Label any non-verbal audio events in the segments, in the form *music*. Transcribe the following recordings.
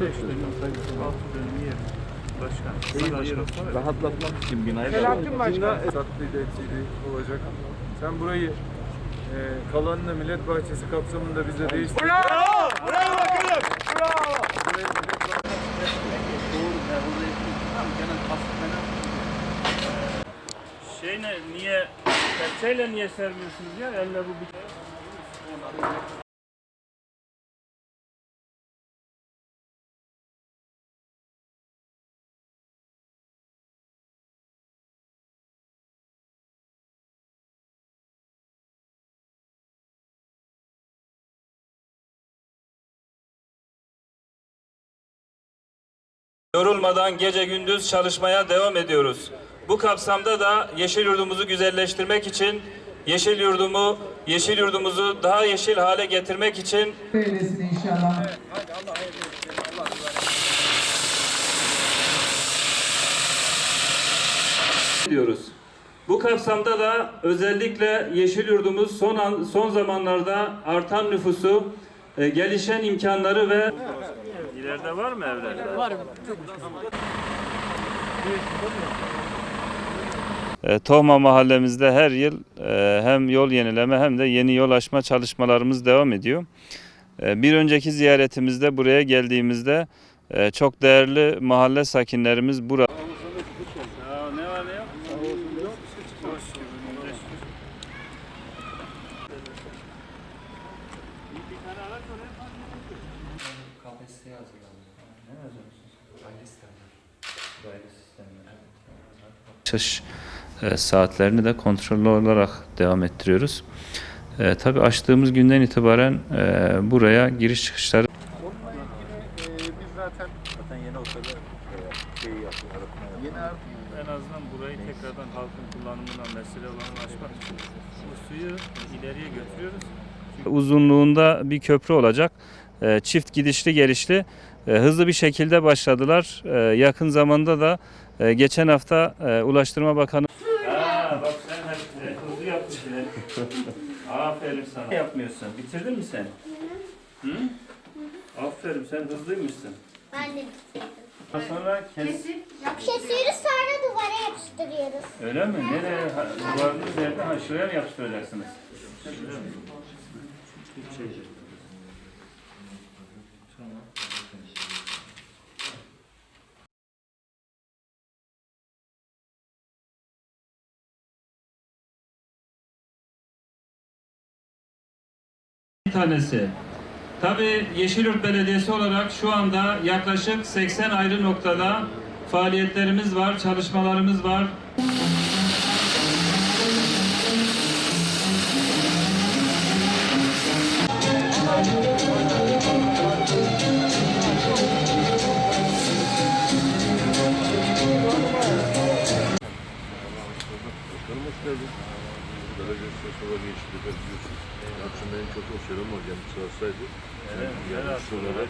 Beş dönüm, altı dönüm yer. Başkan. Başkan. Rahatlatmak için binayı Selahattin Başkan. Tatlıydı, etsiydi olacak. Sen burayı e, kalanını millet bahçesi kapsamında bize değiştir. Bravo! Şey ne, niye, kepçeyle niye sermiyorsunuz ya? Elle bu bir... Yorulmadan gece gündüz çalışmaya devam ediyoruz. Bu kapsamda da yeşil yurdumuzu güzelleştirmek için yeşil yurdumu, yeşil yurdumuzu daha yeşil hale getirmek için eylesin inşallah. diyoruz. Bu kapsamda da özellikle yeşil yurdumuz son an- son zamanlarda artan nüfusu, e, gelişen imkanları ve İleride var mı evler? Var. E, Tohma mahallemizde her yıl e, hem yol yenileme hem de yeni yol açma çalışmalarımız devam ediyor. E, Bir önceki ziyaretimizde buraya geldiğimizde e, çok değerli mahalle sakinlerimiz burada var ne yok? Çok şükür, çok şükür. açış e, saatlerini de kontrollü olarak devam ettiriyoruz. E, tabii açtığımız günden itibaren e, buraya giriş çıkışları En azından burayı tekrardan halkın kullanımına mesele olan açmak için bu suyu ileriye götürüyoruz. uzunluğunda bir köprü olacak. E, çift gidişli gelişli e, hızlı bir şekilde başladılar. E, yakın zamanda da geçen hafta Ulaştırma Bakanı Ha bak sen hep hızlı yapmışsın. *laughs* Aferin sana. Ne yapmıyorsun? Bitirdin mi sen? Hı? Aferin sen hızlıymışsın. Ben de Daha Sonra kes. Kesiyoruz sonra duvara yapıştırıyoruz. Öyle mi? Nereye? Duvarın üzerine ha, şuraya mı yapıştıracaksınız? bir tanesi. Tabii Yeşilyurt Belediyesi olarak şu anda yaklaşık 80 ayrı noktada faaliyetlerimiz var, çalışmalarımız var. Başkanım hoş Belediye sınıfına geçti ben biliyorsun. Akşam benim çok hoşlarım var yani sırasaydı. Evet, Yani evet, şuralara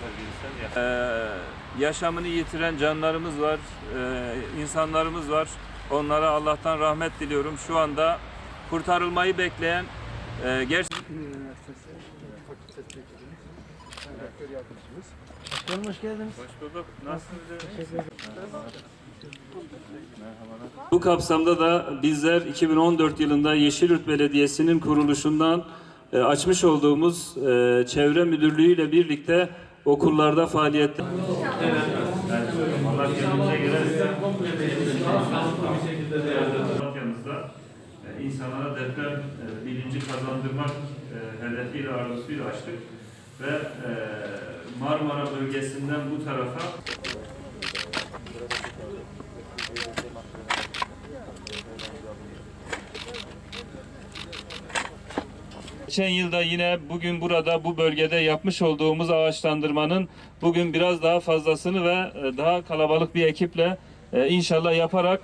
Ee, yaşamını yitiren canlarımız var, ee, insanlarımız var. Onlara Allah'tan rahmet diliyorum. Şu anda kurtarılmayı bekleyen e, gerçekten Hoş bulduk. Nasılsınız? Bu kapsamda da bizler 2014 yılında Yeşilyurt Belediyesi'nin kuruluşundan e, açmış olduğumuz e, çevre müdürlüğü ile birlikte okullarda faaliyet insanlara deprem bilinci kazandırmak e, hedefiyle arzusuyla açtık ve Marmara bölgesinden bu tarafa Geçen yılda yine bugün burada bu bölgede yapmış olduğumuz ağaçlandırmanın bugün biraz daha fazlasını ve e, daha kalabalık bir ekiple e, inşallah yaparak